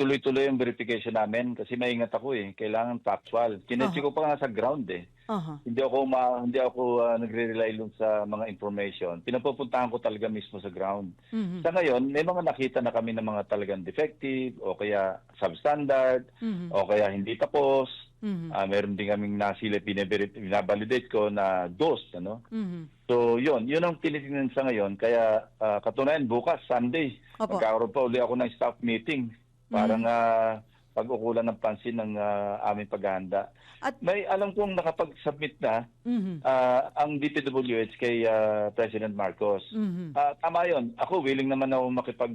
tuloy-tuloy ang verification namin kasi maingat ako eh. Kailangan factual. Aha. ko pa nga sa ground eh. Aha. Hindi ako ma, hindi ako ah, nagre-rely lang sa mga information. Pinapupuntahan ko talaga mismo sa ground. Mhm. Sa ngayon, may mga nakita na kami ng mga talagang defective o kaya substandard Mhm. o kaya hindi tapos. Mhm. Ah, meron din kaming nasilip, binaberi- binabalidate ko na dos, ano? Mhm. So, yun. Yun ang tinitingnan sa ngayon. Kaya, ah, katunayan, bukas, Sunday, Opo. magkakaroon pa uli ako ng staff meeting para nga pag-ukulan ng pansin ng ah, aming paghahanda. At- May alam kong nakapag-submit na Mhm. ah, ang DPWH kay ah, President Marcos. Mhm. Ah, tama yun. Ako, willing naman ako makipag,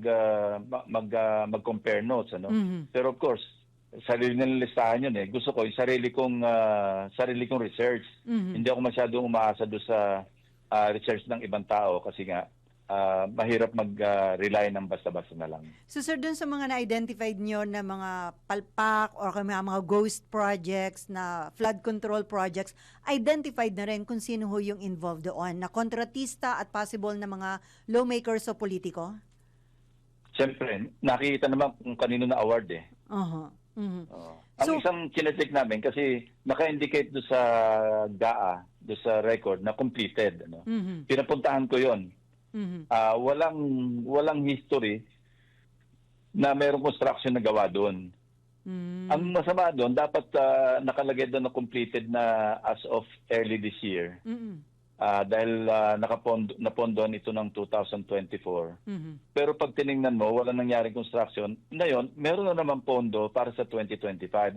ma- mag, ah, mag-compare notes. Ano? Mhm. Pero of course, sarili ng listahan yun eh. Gusto ko, yung sarili kong, ah, sarili kong research. Mhm. Hindi ako masyadong umaasa doon sa ah, research ng ibang tao kasi nga ah, mahirap mag-rely ng basta-basta na lang. So sir, dun sa mga na-identified nyo na mga palpak or mga, mga ghost projects na flood control projects, identified na rin kung sino ho yung involved doon na kontratista at possible na mga lawmakers o politiko? Siyempre, nakikita naman kung kanino na award eh. Aha. Mhm. Oo. Ang So- isang chinecheck namin kasi naka-indicate doon sa GAA, doon sa record na completed. Ano? Mhm. Pinapuntahan ko yon. Mhm. Ah, walang walang history na mayroong construction na gawa doon. Mhm. Ang masama doon, dapat ah, nakalagay doon na completed na as of early this year. Mhm. Ah, dahil uh, nakapondo, napondon ito ng 2024. Mhm. Pero pag tiningnan mo, wala nangyaring construction. Ngayon, meron na naman pondo para sa 2025.